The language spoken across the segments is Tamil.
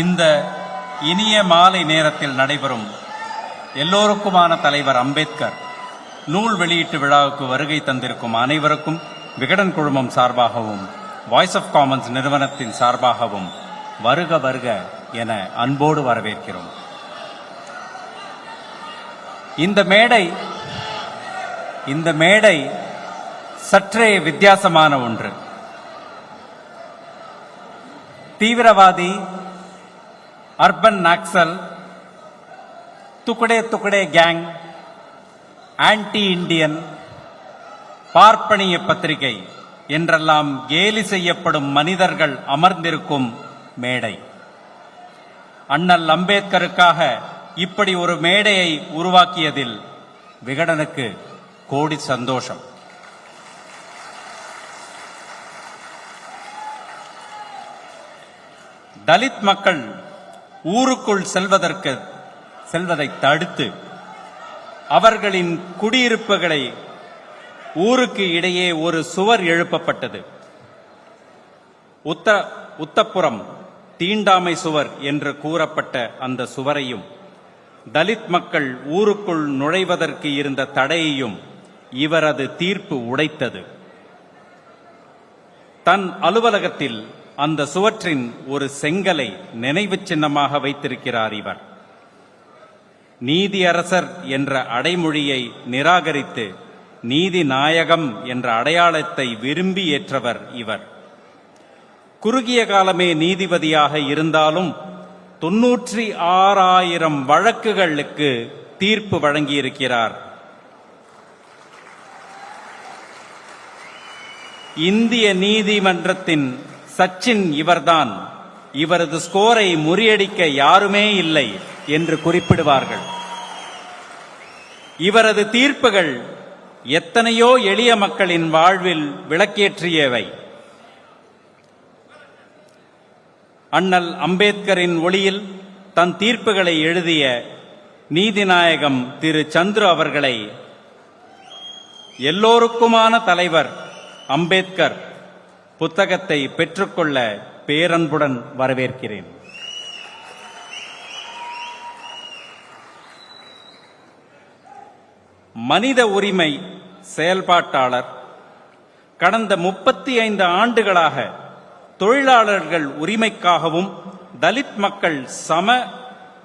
இந்த இனிய மாலை நேரத்தில் நடைபெறும் எல்லோருக்குமான தலைவர் அம்பேத்கர் நூல் வெளியீட்டு விழாவுக்கு வருகை தந்திருக்கும் அனைவருக்கும் விகடன் குழுமம் சார்பாகவும் வாய்ஸ் ஆஃப் காமன்ஸ் நிறுவனத்தின் சார்பாகவும் வருக வருக என அன்போடு வரவேற்கிறோம். இந்த மேடை இந்த மேடை சற்றே வித்தியாசமான ஒன்று. தீவிரவாதி urban Naxal tukde tukde gang anti Indian பார்ப்பனிய பத்திரிகை என்றெல்லாம் கேலி செய்யப்படும் மனிதர்கள் அமர்ந்திருக்கும் மேடை. அண்ணல் அம்பேத்கருக்காக இப்படி ஒரு மேடையை உருவாக்கியதில் விகடனுக்கு கோடி சந்தோஷம். தலித் மக்கள் ஊருக்குள் செல்வதற்கு செல்வதை தடுத்து அவர்களின் குடியிருப்புகளை ஊருக்கு இடையே ஒரு சுவர் எழுப்பப்பட்டது. உத்த உத்தப்புறம் தீண்டாமை சுவர் என்று கூறப்பட்ட அந்த சுவரையும் தலித் மக்கள் ஊருக்குள் நுழைவதற்கு இருந்த தடையையும் இவரது தீர்ப்பு உடைத்தது. தன் அலுவலகத்தில் அந்த சுவற்றின் ஒரு செங்கலை நினைவு சின்னமாக வைத்திருக்கிறார் இவர். நீதியரசர் என்ற அடைமொழியை நிராகரித்து நீதி நாயகம் என்ற அடையாளத்தை விரும்பி ஏற்றவர் இவர். குறுகிய காலமே நீதிபதியாக இருந்தாலும் தொன்னூற்றி ஆறாயிரம் வழக்குகளுக்கு தீர்ப்பு வழங்கியிருக்கிறார். இந்திய நீதிமன்றத்தின் சச்சின் இவர்தான். இவரது ஸ்கோரை முறியடிக்க யாருமே இல்லை என்று குறிப்பிடுவார்கள். இவரது தீர்ப்புகள் எத்தனையோ எளிய மக்களின் வாழ்வில் விளக்கேற்றியவை. அண்ணல் அம்பேத்கரின் ஒளியில் தன் தீர்ப்புகளை எழுதிய நீதிநாயகம் திரு சந்துரு அவர்களை எல்லோருக்குமான தலைவர் அம்பேத்கர் புத்தகத்தை பெற்றுக்கொள்ள பேரன்புடன் வரவேற்கிறேன். மனித உரிமை செயல்பாட்டாளர் கடந்த முப்பத்தி ஐந்து ஆண்டுகளாக தொழிலாளர்கள் உரிமைக்காகவும் தலித் மக்கள் சம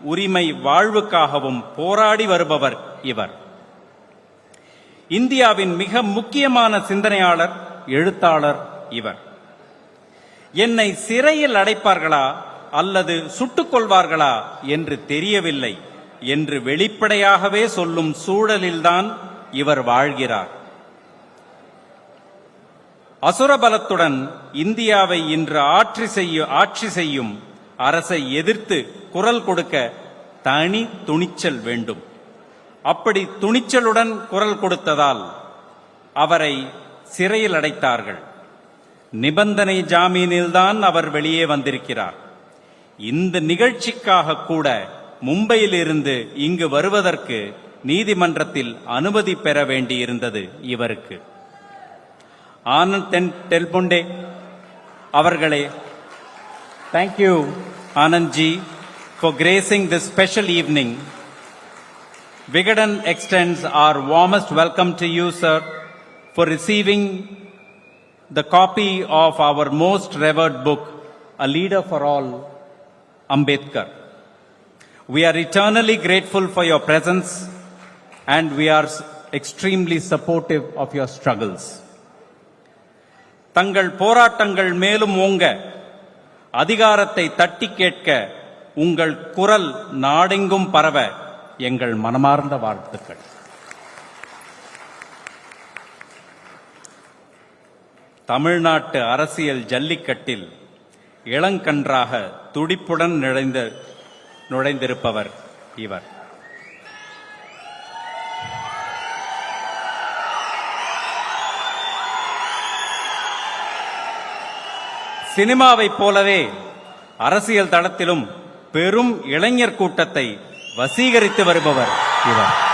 உரிமை வாழ்வுக்காகவும் போராடி வருபவர் இவர். இந்தியாவின் மிக முக்கியமான சிந்தனையாளர் எழுத்தாளர் இவர். என்னை சிறையில் அடைப்பார்களா அல்லது சுட்டுக் கொள்வார்களா என்று தெரியவில்லை என்று வெளிப்படையாகவே சொல்லும் சூழலில்தான் இவர் வாழ்கிறார். அசுரபலத்துடன் இந்தியாவை இன்று ஆட்சி செய்ய ஆட்சி செய்யும் அரசை எதிர்த்து குரல் கொடுக்க தனி துணிச்சல் வேண்டும். அப்படி துணிச்சலுடன் குரல் கொடுத்ததால் அவரை சிறையில் அடைத்தார்கள். நிபந்தனை ஜாமீனில்தான் அவர் வெளியே வந்திருக்கிறார். இந்த நிகழ்ச்சிக்காக கூட மும்பையிலிருந்து இங்கு வருவதற்கு நீதிமன்றத்தில் அனுமதி பெற வேண்டியிருந்தது இவருக்கு. ஆனந்த் தென் டெல்புண்டே அவர்களே thank you Anandji for gracing this special evening Vikatan extends our warmest welcome to you sir for receiving the copy of our most revered book, A Leader for All, Ambedkar. We are eternally grateful for your presence and we are extremely supportive of your struggles. தங்கள் போராட்டங்கள் மேலும் ஓங்க அதிகாரத்தை தட்டி கேட்க உங்கள் குரல் நாடெங்கும் பரவ எங்கள் மனமார்ந்த வாழ்த்துக்கள் தமிழ்நாட்டு அரசியல் ஜல்லிக்கட்டில் இளங்கன்றாக துடிப்புடன் நுழைந்த நுழைந்திருப்பவர் இவர். சினிமாவைப் போலவே அரசியல் தளத்திலும் பெரும் இளைஞர் கூட்டத்தை வசீகரித்து வருபவர் இவர்.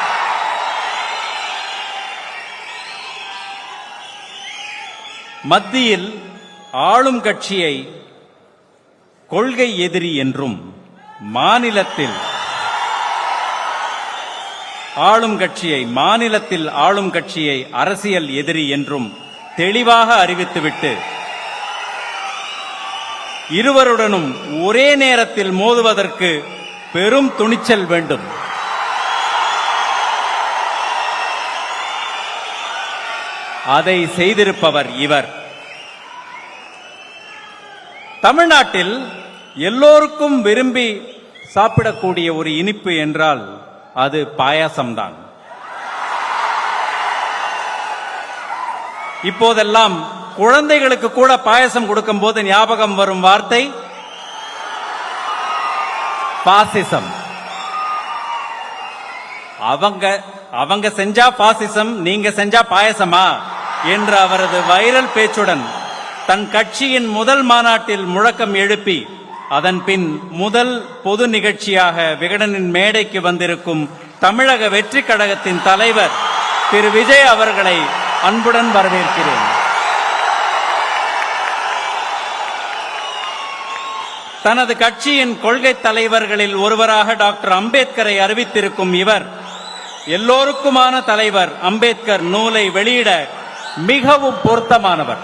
மத்தியில் ஆளும் கட்சியை கொள்கை எதிரி என்றும் மாநிலத்தில் ஆளும் கட்சியை மாநிலத்தில் ஆளும் கட்சியை அரசியல் எதிரி என்றும் தெளிவாக அறிவித்துவிட்டு இருவருடனும் ஒரே நேரத்தில் மோதுவதற்கு பெரும் துணிச்சல் வேண்டும். அதை செய்திருப்பவர் இவர். தமிழ்நாட்டில் எல்லோருக்கும் விரும்பி சாப்பிடக்கூடிய ஒரு இனிப்பு என்றால் அது பாயாசம்தான். இப்போதெல்லாம் குழந்தைகளுக்கு கூட பாயசம் கொடுக்கும்போது ஞாபகம் வரும் வார்த்தை பாசிசம். அவங்க அவங்க செஞ்சா பாசிசம் நீங்க செஞ்சா பாயசமா? என்ற அவரது வைரல் பேச்சுடன் தன் கட்சியின் முதல் மாநாட்டில் முழக்கம் எழுப்பி அதன் பின் முதல் பொது நிகழ்ச்சியாக விகடனின் மேடைக்கு வந்திருக்கும் தமிழக வெற்றி கழகத்தின் தலைவர் திரு விஜய் அவர்களை அன்புடன் வரவேற்கிறேன். தனது கட்சியின் கொள்கை தலைவர்களில் ஒருவராக டாக்டர் அம்பேத்கரை அறிவித்திருக்கும் இவர் எல்லோருக்குமான தலைவர் அம்பேத்கர் நூலை வெளியிட மிகவும் பொருத்தமானவர்.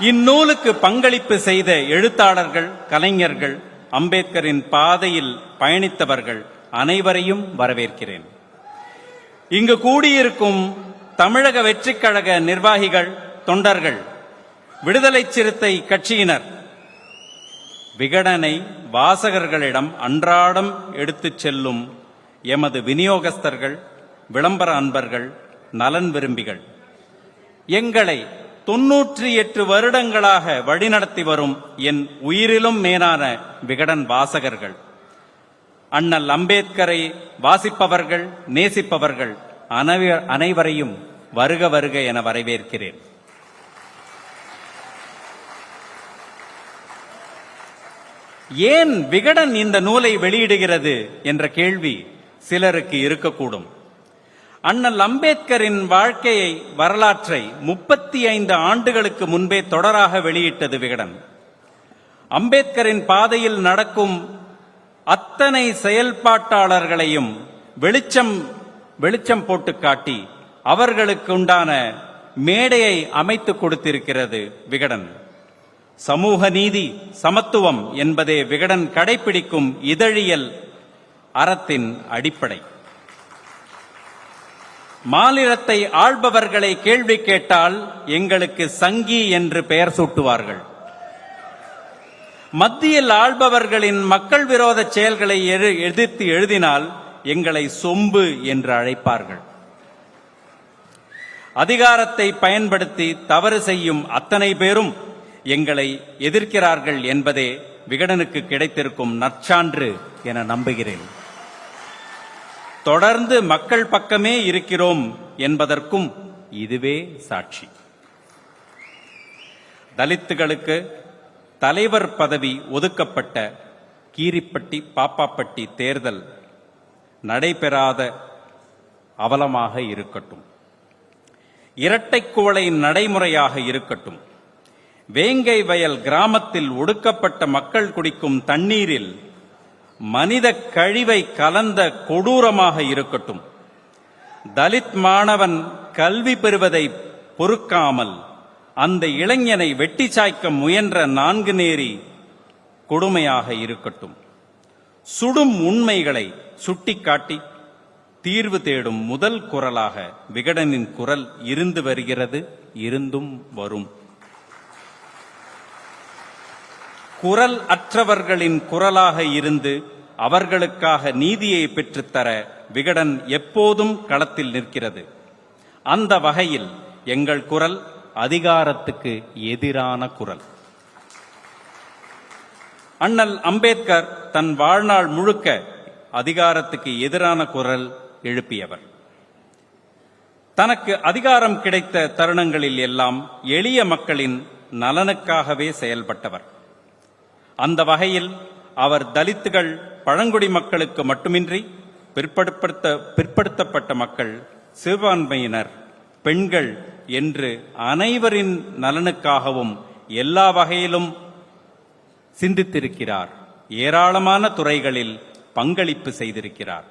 இந்நூலுக்கு பங்களிப்பு செய்த எழுத்தாளர்கள் கலைஞர்கள் அம்பேத்கரின் பாதையில் பயணித்தவர்கள் அனைவரையும் வரவேற்கிறேன். இங்கு கூடியிருக்கும் தமிழக வெற்றிக் கழக நிர்வாகிகள் தொண்டர்கள் விடுதலை சிறுத்தை கட்சியினர் விகடனை வாசகர்களிடம் அன்றாடம் எடுத்துச் செல்லும் எமது விநியோகஸ்தர்கள் விளம்பர அன்பர்கள் நலன் விரும்பிகள். எங்களை தொன்னூற்றி எட்டு வருடங்களாக வழிநடத்தி வரும் என் உயிரிலும் மேலான விகடன் வாசகர்கள். அண்ணல் அம்பேத்கரை வாசிப்பவர்கள் நேசிப்பவர்கள் அனைவ- அனைவரையும் வருக வருக என வரவேற்கிறேன். ஏன் விகடன் இந்த நூலை வெளியிடுகிறது என்ற கேள்வி சிலருக்கு இருக்கக்கூடும். அண்ணல் அம்பேத்கரின் வாழ்க்கையை வரலாற்றை முப்பத்தி ஐந்து ஆண்டுகளுக்கு முன்பே தொடராக வெளியிட்டது விகடன். அம்பேத்கரின் பாதையில் நடக்கும் அத்தனை செயல்பாட்டாளர்களையும் வெளிச்சம் வெளிச்சம் போட்டு காட்டி அவர்களுக்கு உண்டான மேடையை அமைத்து கொடுத்திருக்கிறது விகடன். சமூக நீதி சமத்துவம் என்பதே விகடன் கடைபிடிக்கும் இதழியல் அறத்தின் அடிப்படை. மாநிலத்தை ஆள்பவர்களை கேள்வி கேட்டால் எங்களுக்கு சங்கி என்று பெயர் சூட்டுவார்கள். மத்தியில் ஆள்பவர்களின் மக்கள் விரோத செயல்களை எதிர்த்து எழுதினால் எங்களை சொம்பு என்று அழைப்பார்கள். அதிகாரத்தை பயன்படுத்தி தவறு செய்யும் அத்தனை பேரும் எங்களை எதிர்க்கிறார்கள் என்பதே விகடனுக்கு கிடைத்திருக்கும் நற்சான்று என நம்புகிறேன். தொடர்ந்து மக்கள் பக்கமே இருக்கிறோம் என்பதற்கும் இதுவே சாட்சி. தலித்துகளுக்கு தலைவர் பதவி ஒதுக்கப்பட்ட கீரிப்பட்டி பாப்பாப்பட்டி தேர்தல் நடைபெறாத அவலமாக இருக்கட்டும். இரட்டை குவளை நடைமுறையாக இருக்கட்டும். வேங்கை வயல் கிராமத்தில் ஒடுக்கப்பட்ட மக்கள் குடிக்கும் தண்ணீரில் மனித கழிவை கலந்த கொடூரமாக இருக்கட்டும். தலித் மாணவன் கல்வி பெறுவதை பொறுக்காமல் அந்த இளைஞனை வெட்டி சாய்க்க முயன்ற நான்கு நேரி கொடுமையாக இருக்கட்டும். சுடும் உண்மைகளை சுட்டிக்காட்டி தீர்வு தேடும் முதல் குரலாக விகடனின் குரல் இருந்து வருகிறது இருந்தும் வரும். குரல் அற்றவர்களின் குரலாக இருந்து அவர்களுக்காக நீதியை பெற்றுத்தர விகடன் எப்போதும் களத்தில் நிற்கிறது. அந்த வகையில் எங்கள் குரல் அதிகாரத்துக்கு எதிரான குரல். அண்ணல் அம்பேத்கர் தன் வாழ்நாள் முழுக்க அதிகாரத்துக்கு எதிரான குரல் எழுப்பியவர். தனக்கு அதிகாரம் கிடைத்த தருணங்களில் எல்லாம் எளிய மக்களின் நலனுக்காகவே செயல்பட்டவர். அந்த வகையில் அவர் தலித்துகள் பழங்குடி மக்களுக்கு மட்டுமின்றி பிற்படுத்த பிற்படுத்தப்பட்ட மக்கள் சிறுபான்மையினர் பெண்கள் என்று அனைவரின் நலனுக்காகவும் எல்லா வகையிலும் சிந்தித்திருக்கிறார். ஏராளமான துறைகளில் பங்களிப்பு செய்திருக்கிறார்.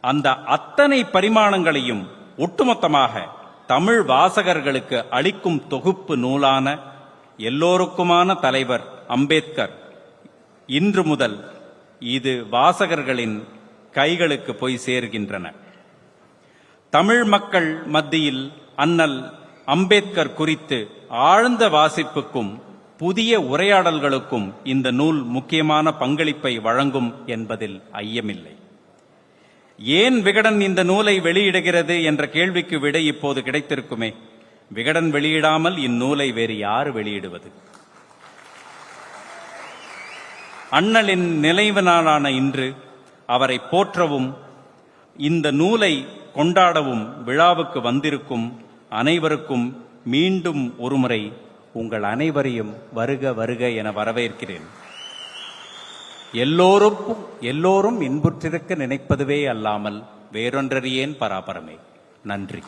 அந்த அத்தனை பரிமாணங்களையும் ஒட்டுமொத்தமாக தமிழ் வாசகர்களுக்கு அளிக்கும் தொகுப்பு நூலான எல்லோருக்குமான தலைவர் அம்பேத்கர் இன்று முதல் இது வாசகர்களின் கைகளுக்கு போய் சேர்கின்றன. தமிழ் மக்கள் மத்தியில் அண்ணல் அம்பேத்கர் குறித்து ஆழ்ந்த வாசிப்புக்கும் புதிய உரையாடல்களுக்கும் இந்த நூல் முக்கியமான பங்களிப்பை வழங்கும் என்பதில் ஐயமில்லை. ஏன் விகடன் இந்த நூலை வெளியிடுகிறது என்ற கேள்விக்கு விடை இப்போது கிடைத்திருக்குமே. விகடன் வெளியிடாமல் இந்நூலை வேறு யார் வெளியிடுவது? அண்ணலின் நினைவு நாளான இன்று அவரை போற்றவும் இந்த நூலை கொண்டாடவும் விழாவுக்கு வந்திருக்கும் அனைவருக்கும் மீண்டும் ஒருமுறை உங்கள் அனைவரையும் வருக வருக என வரவேற்கிறேன். எல்லோருக்கும் எல்லோரும் இன்புற்றிருக்க நினைப்பதுவே அல்லாமல் வேறொன்றறியேன் பராபரமே. நன்றி.